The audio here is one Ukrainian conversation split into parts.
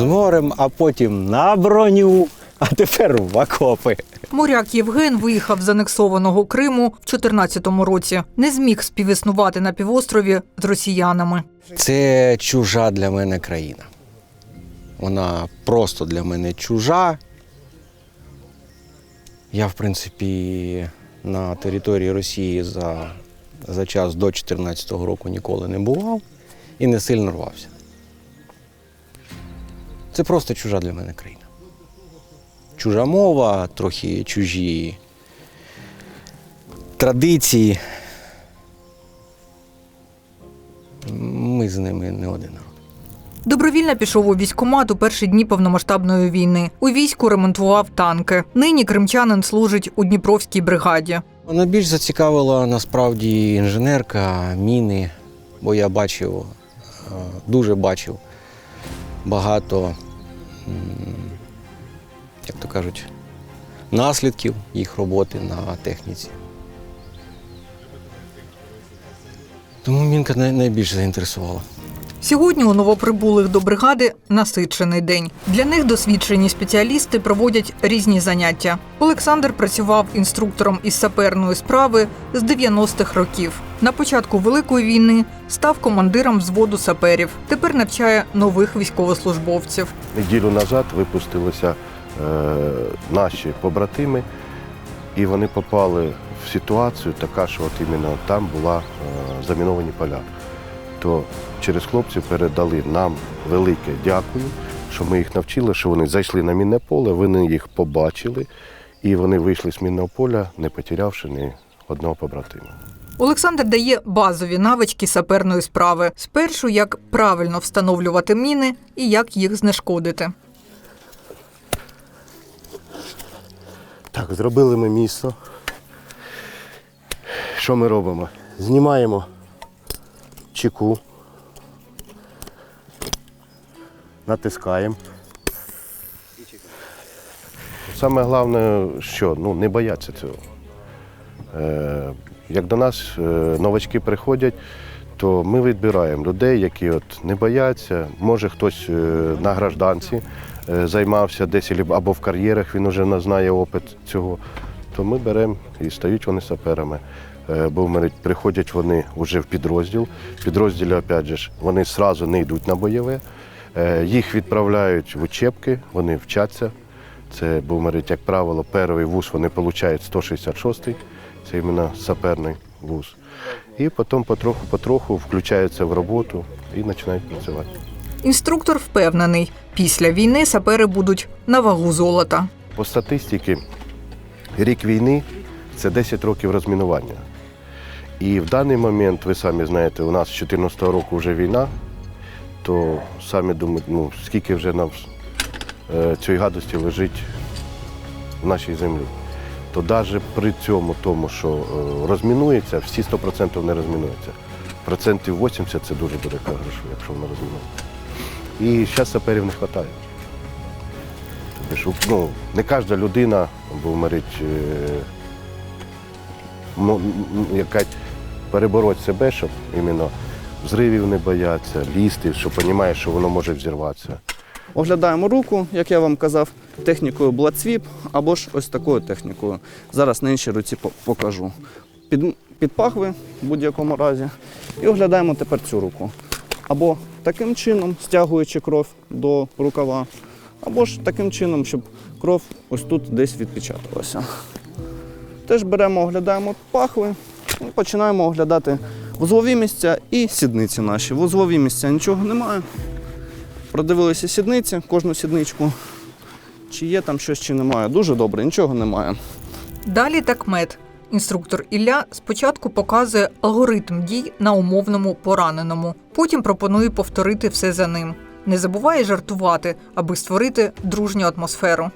з морем, а потім на броню, а тепер в окопи. Моряк Євген виїхав з анексованого Криму в 2014 році. Не зміг співіснувати на півострові з росіянами. Це чужа для мене країна. Вона просто для мене чужа. Я, в принципі, на території Росії за, за час до 2014 року ніколи не бував і не сильно рвався. Це просто чужа для мене країна. Чужа мова, трохи чужі традиції. Ми з ними не один народ. Добровільно пішов у військкомат у перші дні повномасштабної війни. У війську ремонтував танки. Нині кримчанин служить у Дніпровській бригаді. Мене більш зацікавила насправді інженерка, міни, бо я бачив, е, дуже бачив багато, як то кажуть, наслідків їх роботи на техніці. Тому мінка найбільше заінтересувала. Сьогодні у новоприбулих до бригади насичений день. Для них досвідчені спеціалісти проводять різні заняття. Олександр працював інструктором із саперної справи з 90-х років. На початку Великої війни став командиром взводу саперів. Тепер навчає нових військовослужбовців. Неділю назад випустилися е, наші побратими, і вони попали в ситуацію така, що от іменно там була е, заміновані поля. То через хлопців передали нам велике дякую, що ми їх навчили, що вони зайшли на мінне поле, вони їх побачили, і вони вийшли з мінного поля, не потерявши ні одного побратима. Олександр дає базові навички саперної справи. Спершу як правильно встановлювати міни і як їх знешкодити. Так, зробили ми місто. Що ми робимо? Знімаємо чеку, натискаємо. Саме головне, що ну, не бояться цього. Е, як до нас е, новачки приходять, то ми відбираємо людей, які от не бояться. Може хтось е, на гражданці е, займався десь або- в кар'єрах, він вже знає опит цього. То ми беремо і стають вони саперами. Е, Бо в мене приходять вони вже в підрозділ. В підрозділі, опять же, вони одразу не йдуть на бойове. Е, Їх відправляють в учебки, вони вчаться. Це був говорить, як правило, перший вуз вони отримують 166-й, це іменно саперний вуз. І потім потроху-потроху включаються в роботу і починають працювати. Інструктор впевнений, після війни сапери будуть на вагу золота. По статистиці, рік війни це 10 років розмінування. І в даний момент, ви самі знаєте, у нас з 2014 року вже війна, то самі думають, ну, скільки вже нам е, цієї гадості лежить в нашій землі. То навіть при цьому, тому, що е, розмінується, всі 100% не розмінуються. Процентів 80 це дуже буде гроші, якщо воно розмінується. І зараз саперів не вистачає. Тобто, ну, не кожна людина, бо морить, яка перебороть себе, щоб іменно зривів не бояться, лізти, що розуміє, що воно може взірватися. Оглядаємо руку, як я вам казав, технікою Blood або ж ось такою технікою. Зараз на іншій руці покажу. Під, під пахви в будь-якому разі. І оглядаємо тепер цю руку. Або таким чином, стягуючи кров до рукава, або ж таким чином, щоб кров ось тут десь відпечаталася. Теж беремо, оглядаємо пахви і починаємо оглядати вузлові місця і сідниці наші. Вузлові місця нічого немає. Продивилися сідниці, кожну сідничку. Чи є там щось, чи немає. Дуже добре, нічого немає. Далі такмет. Інструктор Ілля спочатку показує алгоритм дій на умовному пораненому. Потім пропонує повторити все за ним. Не забуває жартувати, аби створити дружню атмосферу.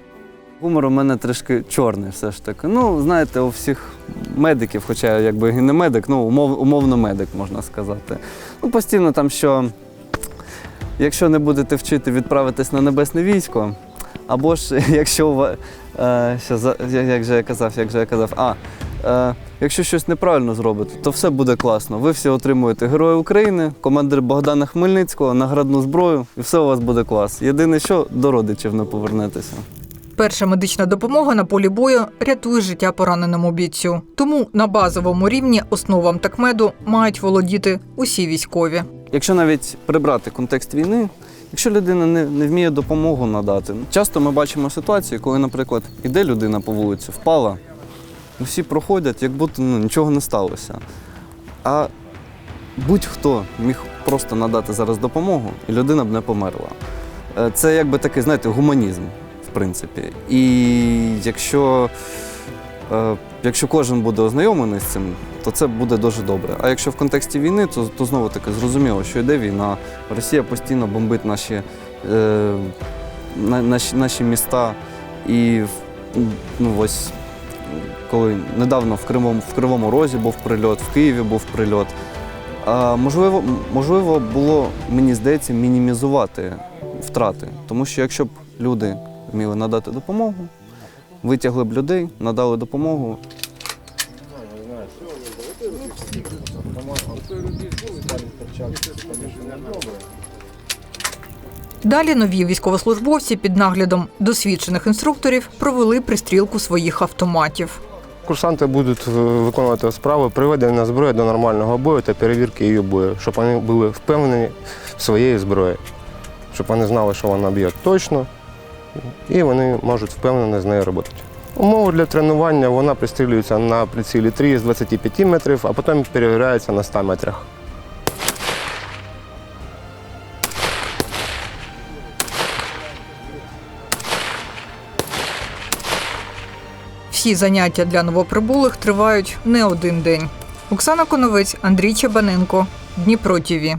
Гумор у мене трішки чорний все ж таки. Ну, знаєте, у всіх медиків, хоча якби і не медик, ну, умов, умовно медик, можна сказати. Ну, постійно там, що якщо не будете вчити відправитись на небесне військо, або ж якщо у ва- е, як же я казав, як же я казав, а Е, якщо щось неправильно зробите, то все буде класно. Ви всі отримуєте Героя України, командир Богдана Хмельницького, наградну зброю, і все у вас буде клас. Єдине, що до родичів не повернетеся. Перша медична допомога на полі бою рятує життя пораненому бійцю. Тому на базовому рівні основам такмеду мають володіти усі військові. Якщо навіть прибрати контекст війни, якщо людина не, не вміє допомогу надати, часто ми бачимо ситуацію, коли, наприклад, іде людина по вулиці, впала, усі проходять, як будто ну, нічого не сталося. А будь-хто міг просто надати зараз допомогу, і людина б не померла. Е, Це якби такий, знаєте, гуманізм, принципі. І якщо, е, якщо кожен буде ознайомлений з цим, то це буде дуже добре. А якщо в контексті війни, то, то знову таки зрозуміло, що йде війна. Росія постійно бомбить наші, е, наші, наші міста. І ну, ось коли недавно в Кривому, в Кривому Розі був прильот, в Києві був прильот. А, можливо, можливо, було, мені здається, мінімізувати втрати. Тому що якщо б люди вміли надати допомогу, витягли б людей, надали допомогу, Далі нові військовослужбовці під наглядом досвідчених інструкторів провели пристрілку своїх автоматів. Курсанти будуть е, виконувати справи приведення зброї до нормального бою та перевірки її бою, щоб вони були впевнені в своєї зброї, щоб вони знали, що вона б'є точно, і вони можуть впевнено з нею робити. Умови для тренування вона пристрілюється на прицілі 3 з 25 метрів, а потім перевіряється на 100 метрах. Всі заняття для новоприбулих тривають не один день. Оксана Коновець, Андрій Чебаненко, Дніпро ТІВІ.